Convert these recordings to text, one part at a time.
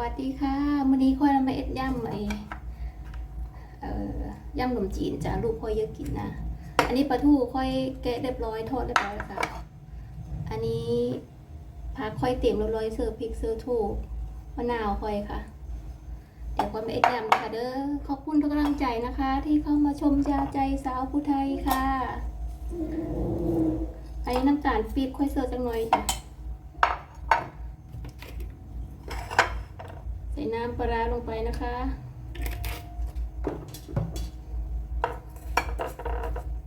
วัสดีค่ะวันนี้ค่อยมาเอ็ดย่ำไอเอ่อย่ำขนมจีนจ้าลูกค่อยเยอะกินนะ อันนี้ปลาทูค่อยแกะเรียบร้อยทอดเรียบร้อยแล้วค่ะ อันนี้ผักค่อยเตรียมเรียบร้อยเสิร์ฟพริกเสิร์ฟถูกมะนาวค่อยค่ะ เดี๋ยวค่อยมาเอ็ดย่ำนะคะเด้อ ขอบคุณทุกกำลังใจนะคะ ที่เข้ามาชมยาใจสาวผู้ไทยค่ะ อันนี้น้ำตาลปี๊บค่อยเสิร์ฟจังหน่อยจ้ะ ใส่ น้ำปลาลงไปนะคะ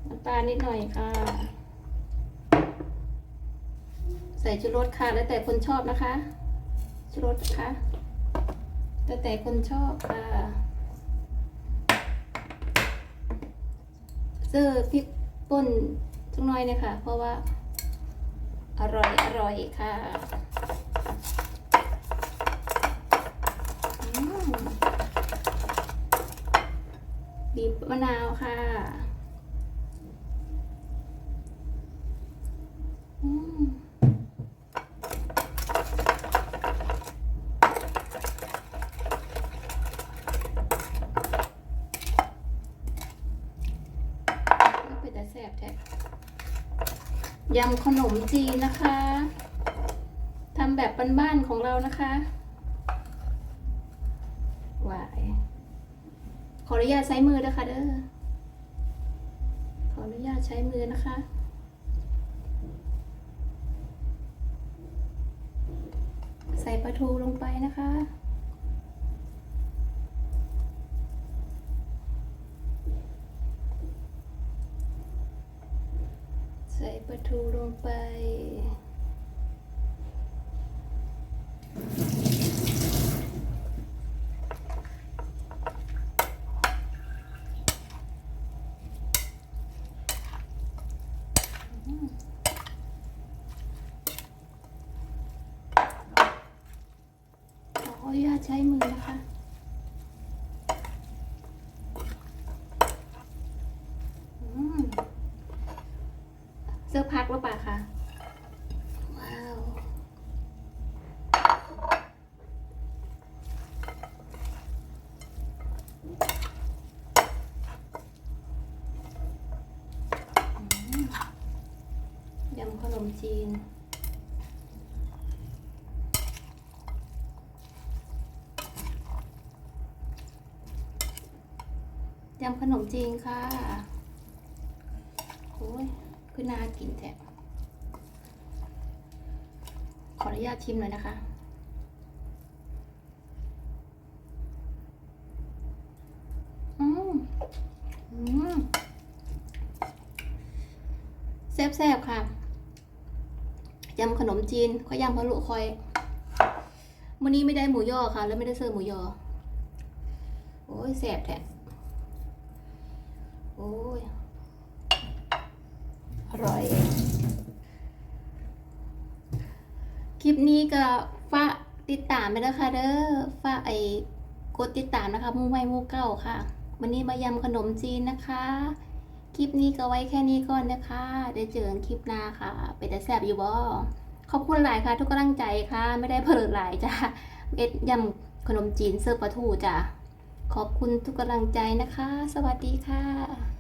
น้ำตาลนิดหน่อยค่ะ ใส่ชูรสค่ะ แล้วแต่คนชอบนะคะชูรสนะคะแล้วแต่คนชอบค่ะเจอพริกป่นสักหน่อยนะคะเพราะว่าอร่อยอร่อยค่ะ อืม บีบมะนาวค่ะเป็นแต่แซ่บแท้ยำขนมจีนนะคะทำแบบบ้านๆของเรานะคะ หวาย ข ออนุญาตใช้มือนะคะเด้อ ขออนุญาตใช้มือนะคะ ใส่ปลาทูลงไปนะคะใส่ปลาทูลงไป ขออนุญาต ใช้มือนะคะเสื้อพักหรือเปล่าคะ ว้าว ยำขนมจีน ยำขนมจีนค่ะโอ้ยคือน่ากินแท้ขออนุญาตชิมหน่อยนะคะอืมอืมแซ่บๆค่ะยำขนมจีนข้อยำพะลุคอยวันนี้ไม่ได้หมูยอค่ะ แล้วไม่ได้เสิร์ฟหมูยอ โอ้ยแซ่บแท้ อ้ย อร่อย คลิปนี้ก็ฝากติดตามไปนะคะเด้อฝากไอ้กดติดตามนะคะหมูใหม่หมูเก่าค่ะ วันนี้มายำขนมจีนนะคะ คลิปนี้ก็ไว้แค่นี้ก่อนนะคะเดี๋ยวเจอกันคลิปหน้าค่ะ ไปแต่แซบอยู่บ่ขอบคุณหลายค่ะ ทุกกำลังใจค่ะ ไม่ได้เผลอหลายจ้ะเอ็ดยำขนมจีนเสิร์ฟปลาทูจ้ะขอบคุณทุกกำลังใจนะคะ สวัสดีค่ะ